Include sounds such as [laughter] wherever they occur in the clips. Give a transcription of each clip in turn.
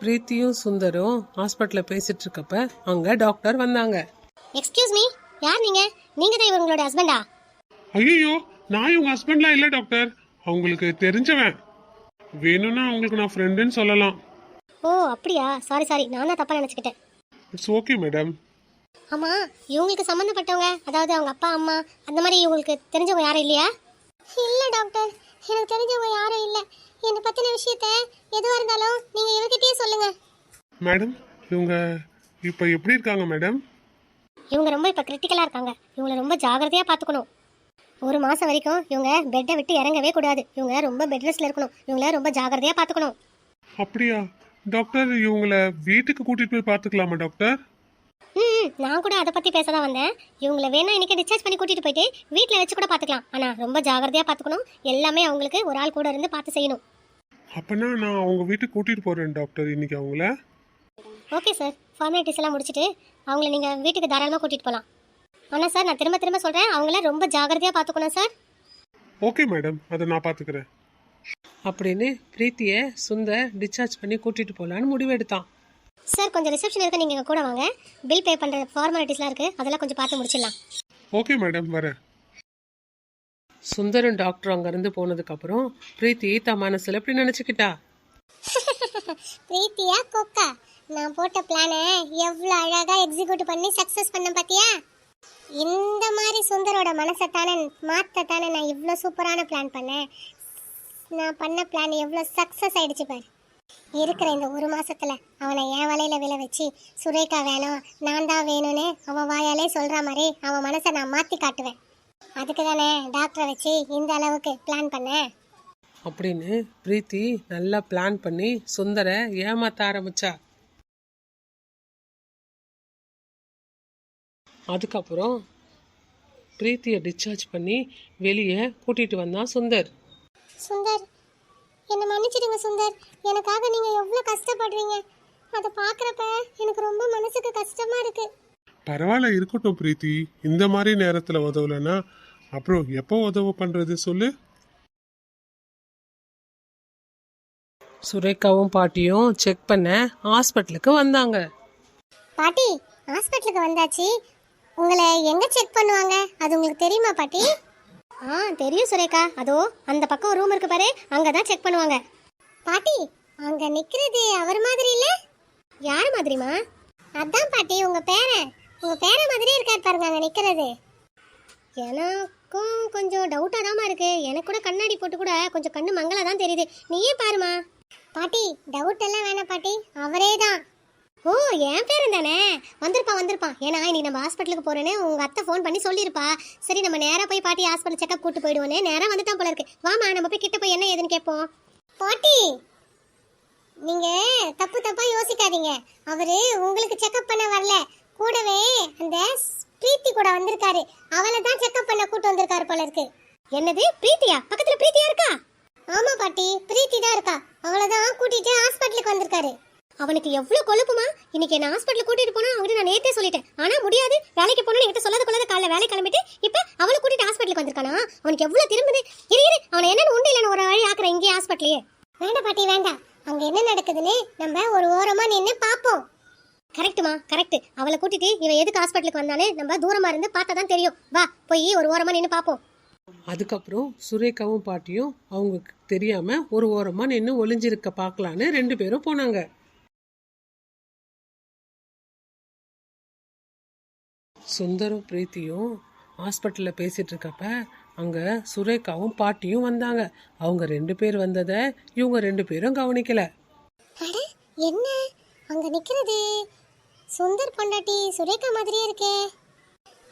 பிரீத்தியும் சுந்தரும் ஹாஸ்பிட்டல்ல பேசிட்டு இருக்கப்ப அங்க டாக்டர் வந்தாங்க. எக்ஸ்கியூஸ் மீ யார் நீங்க? நீங்க தான் இவங்களோட ஹஸ்பண்டா ஐயோ நான் இவங்க ஹஸ்பண்ட்லாம் இல்லை டாக்டர் அவங்களுக்கு தெரிஞ்சவன். வேணும்னா அவங்களுக்கு நான் ஃப்ரெண்டுன்னு சொல்லலாம். ஓ அப்படியா? சாரி சாரி நான் தான் தப்பா நினைச்சுக்கிட்டேன். இட்ஸ் ஓகே மேடம் ஆமா இவங்களுக்கு சம்மந்தப்பட்டவங்க அதாவது அவங்க அப்பா அம்மா அந்த மாதிரி இவங்களுக்கு தெரிஞ்சவங்க யாரும் இல்லையா? இல்ல டாக்டர். எனக்கு தெரிஞ்சவங்க யாரும் இல்ல. என்னை பத்தின விஷயத்த எதுவா இருந்தாலும் நீங்க இவகிட்டயே சொல்லுங்க. மேடம் இவங்க இப்போ எப்படி இருக்காங்க மேடம்? இவங்க ரொம்ப இப்ப கிரிட்டிக்கலா இருக்காங்க. இவங்கள ரொம்ப ஜாகிரதையா பாத்துக்கணும். ஒரு மாசம் வரைக்கும் இவங்க பெட்டை விட்டு இறங்கவே கூடாது. இவங்க ரொம்ப பெட் ரெஸ்ட்ல இருக்கணும். இவங்கள ரொம்ப ஜாகிரதையா பாத்துக்கணும். அப்படியா? டாக்டர் இவங்கள வீட்டுக்கு கூட்டிட்டு போய் பார்த்துக்கலாமா டாக்டர்? ம் நான் கூட அதை பத்தி பேச தான் வந்தேன். இவங்கள வேணா இன்னைக்கு டிஸ்சார்ஜ் பண்ணி கூட்டிட்டு போயிட்டு வீட்ல வச்சு கூட பாத்துக்கலாம் ஆனா ரொம்ப ஜாகிரதையா பாத்துக்கணும் எல்லாமே அவங்களுக்கு ஒரு ஆள் கூட இருந்து பார்த்து செய்யணும். அப்பனா நான் அவங்க வீட்டுக்கு கூட்டிட்டு போறேன் டாக்டர் இன்னைக்கு அவங்கள. ஓகே சார் ஃபார்மாலிட்டிஸ் எல்லாம் முடிச்சுட்டு அவங்கள நீங்க வீட்டுக்கு தாராளமாக கூட்டிட்டு போகலாம் ஆனால் சார் நான் திரும்ப திரும்ப சொல்றேன் அவங்கள ரொம்ப ஜாகிரதையா பார்த்துக்கணும் சார் ஓகே மேடம் அதை நான் பார்த்துக்கிறேன். அப்படின்னு பிரீத்திய சுந்தர் டிஸ்சார்ஜ் பண்ணி கூட்டிட்டு போலான்னு முடிவெடுத்தான். சார் கொஞ்சம் ரிசப்ஷன் இருக்க நீங்க எங்க கூட வாங்க. பில் பே பண்ற ஃபார்மாலிட்டிஸ்லாம் இருக்கு. அதெல்லாம் கொஞ்சம் பார்த்து முடிச்சிடலாம். ஓகே மேடம் வரேன். சுந்தரும் டாக்டர் அங்கிருந்து போனதுக்கு அப்புறம் பிரீத்தி தன் மனசுல இப்படி நினைச்சுக்கிட்டா? [laughs] பிரீத்தியா கொக்கா? நான் போட்ட பிளானை எவ்வளோ அழகா எக்ஸிக்யூட் பண்ணி சக்ஸஸ் பண்ண பாத்தியா? இந்த மாதிரி சுந்தரோட மனசை தானே மாற்றத்தானே நான் இவ்வளோ சூப்பரான பிளான் பண்ணேன். நான் பண்ண பிளான் எவ்வளோ சக்ஸஸ் ஆயிடுச்சு பாரு. இருக்கிற இந்த ஒரு மாசத்துல அவனை என் வலையில விழ வச்சு சுரேகா வேணும் நான் தான் வேணும்னு அவன் வாயாலே சொல்ற மாதிரி அவன் மனசை நான் மாத்தி காட்டுவேன். அதுக்கு தானே டாக்டரை வச்சு இந்த அளவுக்கு பிளான் பண்ணேன் அப்படின்னு பிரீத்தி நல்லா பிளான் பண்ணி சுந்தரை ஏமாத்த ஆரம்பிச்சா. அதுக்கப்புறம் பிரீத்தியை டிஸ்சார்ஜ் பண்ணி வெளியே கூட்டிட்டு வந்தான் சுந்தர். சுந்தர் மன்னிச்சிடுங்க சுந்தர். எனக்காக நீங்க எவ்வளவு கஷ்டப்படுறீங்க. அதை பார்க்குறப்ப எனக்கு ரொம்ப மனசுக்கு கஷ்டமா இருக்கு. பரவாயில்ல இருக்கட்டும் பிரீத்தி. இந்த மாதிரி நேரத்தில் உதவலைன்னா அப்புறம் எப்போ உதவ பண்றது சொல்லு. சுரேகாவும் பாட்டியும் செக் பண்ண ஹாஸ்பிட்டலுக்கு வந்தாங்க. பாட்டி ஹாஸ்பிட்டலுக்கு வந்தாச்சு. உங்களை எங்க செக் பண்ணுவாங்க? அது உங்களுக்கு தெரியுமா பாட்டி? ஆ தெரியும் சுரேகா. அதோ அந்த பக்கம் ரூம் இருக்கு பாரு. அங்க தான் செக் பண்ணுவாங்க. பாட்டி அங்க நிக்கிறது அவர் மாதிரி இல்ல? யார் மாதிரிமா அதான் பாட்டி உங்க பேரன். உங்க பேரன் மாதிரியே இருக்கார் பாருங்க அங்க நிக்கிறது. எனக்கும் கொஞ்சம் டவுட்டாக தாம்மா இருக்கு. எனக்கு கூட கண்ணாடி போட்டு கூட கொஞ்சம் கண்ணு மங்களா தான் தெரியுது. நீயே பாருமா பாட்டி டவுட் எல்லாம் வேணாம் பாட்டி. அவரே தான். ஓ என் பேரன் தானே? வந்திருப்பான் வந்திருப்பான். ஏன்னா நீ நம்ம ஹாஸ்பிட்டலுக்கு போறேன்னு உங்க அத்தை ஃபோன் பண்ணி சொல்லியிருப்பா. சரி நம்ம நேரா போய் பாட்டி ஹாஸ்பிட்டல் செக்கப் கூட்டு போயிடுவோன்னு நேரா வந்துட்டான் போல இருக்கு. வாமா நம்ம போய் கிட்ட போய் என்ன ஏதுன்னு கேட்போம். பாட்டி நீங்க தப்பு தப்பா யோசிக்காதீங்க. அவரு உங்களுக்கு செக்கப் பண்ண வரல. கூடவே அந்த பிரீத்தி கூட வந்திருக்காரு. அவளை தான் செக்கப் பண்ண கூட்டு வந்திருக்காரு போல இருக்கு. என்னது பிரீத்தியா? பக்கத்துல பிரீத்தியா இருக்கா? ஆமா பாட்டி. பிரீத்தி தான் இருக்கா. அவளை தான் கூட்டிட்டு ஹாஸ்பிட்டலுக்கு வந்திருக்காரு. அவனுக்கு எவ்வளவு கொழுப்புமா? இன்னைக்கு என்ன ஹாஸ்பிட்டல் கூட்டிட்டு போனா அவன்கிட்ட நான் நேத்தே சொல்லிட்டேன். ஆனா முடியாது. வேலைக்கு போகணும் என்கிட்ட சொல்லாத கொள்ளாத காலைல வேலை கிளம்பிட்டு இப்ப அவளை கூட்டிட்டு ஹாஸ்பிட்டலுக்கு வந்திருக்கானா? அவனுக்கு எவ்வளவு திரும்புது? இரு இரு. அவனை என்னன்னு உண்டு இல்லைன்னு ஒரு வழி ஆக்குறேன் இங்கே ஹாஸ்பிட்டலையே வேண்டாம் பாட்டி வேண்டாம். அங்க என்ன நடக்குதுன்னு நம்ம ஒரு ஓரமா நின்று பாப்போம் கரெக்ட்டுமா கரெக்ட் அவளை கூட்டிட்டு இவன் எதுக்கு ஹாஸ்பிட்டலுக்கு வந்தானே நம்ம தூரமா இருந்து பார்த்தா தான் தெரியும். வா போய் ஒரு ஓரமா நின்று பாப்போம் அதுக்கப்புறம் சுரேகாவும் பாட்டியும் அவங்களுக்கு தெரியாம ஒரு ஓரமா நின்று ஒளிஞ்சிருக்க பார்க்கலான்னு ரெண்டு பேரும் போனாங்க. சுந்தரும் பிரீத்தியும் ஹாஸ்பிட்டலில் பேசிட்டு இருக்கப்ப சுரேகாவும் பாட்டியும் வந்தாங்க. அவங்க ரெண்டு பேர் வந்ததை இவங்க ரெண்டு பேரும் கவனிக்கல. என்ன? அங்க நிக்கிறது. சுந்தர் பொண்டாட்டி சுரேகா மாதிரியே இருக்கே.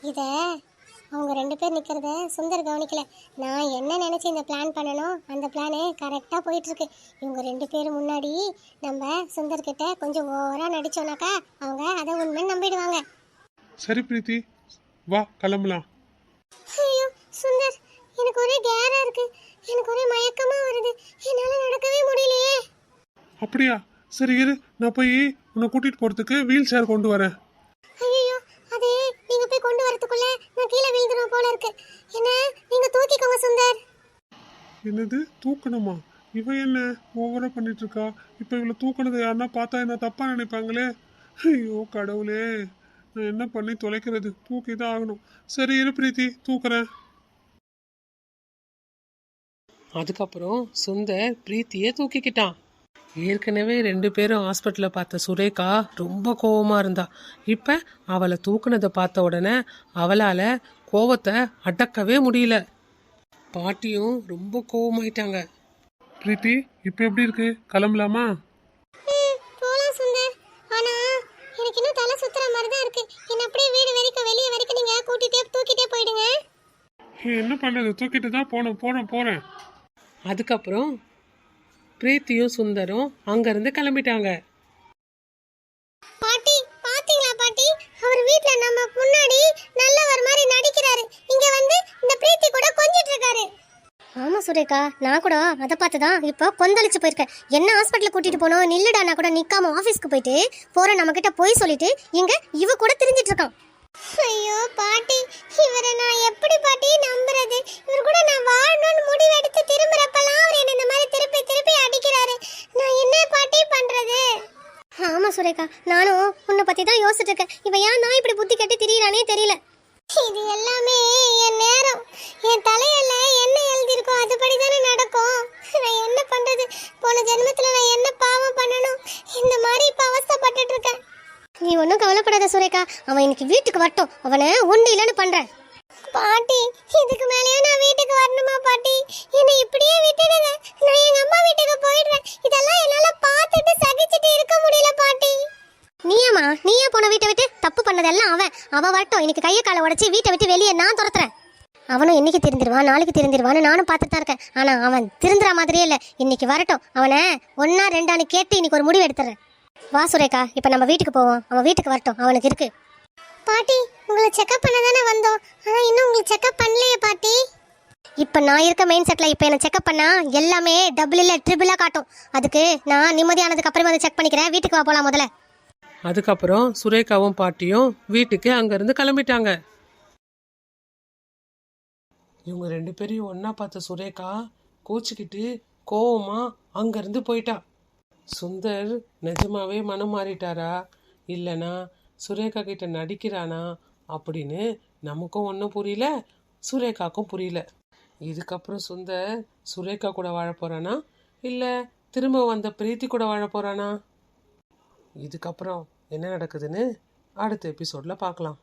இத அவங்க ரெண்டு பேர் நிக்கிறத சுந்தர் கவனிக்கல. நான் என்ன நினைச்சு இந்த பிளான் பண்ணணும் அந்த பிளானு கரெக்டாக போயிட்டு இருக்கு இவங்க ரெண்டு பேரும் முன்னாடி நம்ம சுந்தர் கிட்ட கொஞ்சம் ஓவரா நடிச்சோம்னாக்கா அவங்க அதை உண்மை நம்பிடுவாங்க. சரி பிரீத்தி. வா கிளம்பலாம். ஐயோ சுந்தர் எனக்கு ஒரே கேரா இருக்கு. எனக்கு ஒரே மயக்கமா வருது. என்னால நடக்கவே முடியலையே. அப்படியா? சரி இரு. நான் போய் உன்னை கூட்டிட்டு போறதுக்கு வீல் சேர் கொண்டு வரேன். ஐயோ அது நீங்க போய் கொண்டு வரதுக்குள்ள நான் கீழே விழுந்துருவேன் போல இருக்கு. என்ன? நீங்க தூக்கிக்கோங்க சுந்தர். என்னது? தூக்கணுமா? இவ என்ன ஓவரா பண்ணிட்டு இருக்கா? இப்ப இவளை தூக்குனதை யாருன்னா பார்த்தா என்ன தப்பா நினைப்பாங்களே? ஐயோ கடவுளே. என்ன பண்ணி தொலைக்கிறது? தூக்கி தான் ஆகணும். சரி இரு பிரீத்தி தூக்குறேன். அதுக்கப்புறம் சுந்தர் பிரீத்தியை தூக்கிக்கிட்டான். ஏற்கனவே ரெண்டு பேரும் ஹாஸ்பிட்டலில் பார்த்த சுரேகா ரொம்ப கோவமா இருந்தா. இப்போ அவளை தூக்குனதை பார்த்த உடனே அவளால் கோவத்தை அடக்கவே முடியல. பாட்டியும் ரொம்ப கோவமாயிட்டாங்க. பிரீத்தி இப்ப எப்படி இருக்கு? கிளம்பலாமா ம், போலாம் சுந்தர் ஆனா எனக்கு இன்னும் தலை சுத்துற மாதிரி தான் இருக்கு என்ன அப்படியே வீடு வரைக்கும் வெளியே வரைக்கும் நீங்க கூட்டிட்டே தூக்கிட்டே போயிடுங்க ஏய், என்ன பண்றது? தூக்கிட்டு தான் போனோம் போறேன் போறேன். அதுக்கப்புறம் பிரீத்தியும் சுந்தரும் அங்கேருந்து கிளம்பிட்டாங்க. பாட்டி பாத்தீங்களா பாட்டி? அவர் வீட்ல நம்ம முன்னாடி நல்லவர் மாதிரி நடிக்கிறாரு. இங்க வந்து இந்த பிரீத்தி கூட கொஞ்சிட்டு இருக்காரு. ஆமா சுரேகா நான் கூட அதை பார்த்து தான் இப்போ கொந்தளிச்சு போயிருக்கேன். என்ன ஹாஸ்பிட்டல் கூட்டிட்டு போனோம் நில்லுடா நான் கூட நிக்காம ஆபீஸ்க்கு போயிட்டு போற நம்ம கிட்ட போய் சொல்லிட்டு இங்க இவ கூட தெரிஞ்சிட்டு இருக்கான். ஐயோ பாட்டி. இவரை நான் எப்படி பாட்டி நம்புறது? இவர் கூட நான் வாழணும்னு முடிவெடுத்து திரும்புறப்பெல்லாம் அவர் என்ன இந்த மாதிரி திருப்பி திருப்பி அடிக்கிறாரு. நான் என்ன பாட்டி பண்றது? ஆமா சுரேகா. நானும் உன்னை பத்தி தான் யோசிச்சுட்டு இருக்கேன். இவன் ஏன் நான் இப்படி புத்தி கட்டி திரியறானே தெரியல. ஒன்றும் கவலைப்படாத சுரேகா. அவன் இன்னைக்கு வீட்டுக்கு வரட்டும். அவனை ஒண்ணு இல்லைன்னு பண்றேன். பாட்டி இதுக்கு மேலேயே நான் வீட்டுக்கு வரணுமா பாட்டி? என்னை இப்படியே விட்டுடுங்க. நான் எங்க அம்மா வீட்டுக்கு போயிடுறேன். இதெல்லாம் என்னால பார்த்துட்டு சகிச்சுட்டு இருக்க முடியல பாட்டி. நீயம்மா நீயே போன வீட்டை விட்டு தப்பு பண்ணதெல்லாம் அவன். அவன் வரட்டும். இன்னைக்கு கையை காலை உடைச்சி வீட்டை விட்டு வெளியே நான் துரத்துறேன். அவனும் இன்னைக்கு திருந்திருவான்? நாளைக்கு திருந்திருவான்னு நானும் பார்த்துட்டு தான் இருக்கேன். ஆனா அவன் திருந்துற மாதிரியே இல்லை. இன்னைக்கு வரட்டும். அவனை ஒன்னா ரெண்டான்னு கேட்டு இன்னைக்கு ஒரு முடிவு எடுத்துறேன் வா சுரேகா இப்போ நம்ம வீட்டுக்கு போவோம். அவன் வீட்டுக்கு வரட்டும். அவனுக்கு இருக்கு. பாட்டி உங்களை செக்அப் பண்ண தானே வந்தோம். ஆனா இன்னும் உங்களுக்கு செக்அப் பண்ணலையே பாட்டி. இப்போ நான் இருக்க மெயின் செட்டில் இப்போ என்ன செக்அப் பண்ணா எல்லாமே டபுள் இல்லை ட்ரிபிளாக காட்டும். அதுக்கு நான் நிம்மதியானதுக்கு அப்புறமா அதை செக் பண்ணிக்கிறேன். வீட்டுக்கு வா போலாம் முதல்ல. அதுக்கப்புறம் சுரேகாவும் பாட்டியும் வீட்டுக்கு அங்கேருந்து கிளம்பிட்டாங்க. இவங்க ரெண்டு பேரையும் ஒன்றா பார்த்த சுரேகா கோச்சிக்கிட்டு கோவமா அங்கேருந்து போயிட்டா. சுந்தர் நிஜமாவே மனம் மாறிட்டாரா? இல்லைனா சுரேகா கிட்ட நடிக்கிறானா? அப்படின்னு நமக்கும் ஒன்றும் புரியல சுரேகாக்கும் புரியல. இதுக்கப்புறம் சுந்தர் சுரேகா கூட வாழ போகிறானா இல்லை திரும்ப வந்த பிரீத்தி கூட வாழ இதுக்கப்புறம் என்ன நடக்குதுன்னு அடுத்த எபிசோடில் பார்க்கலாம்.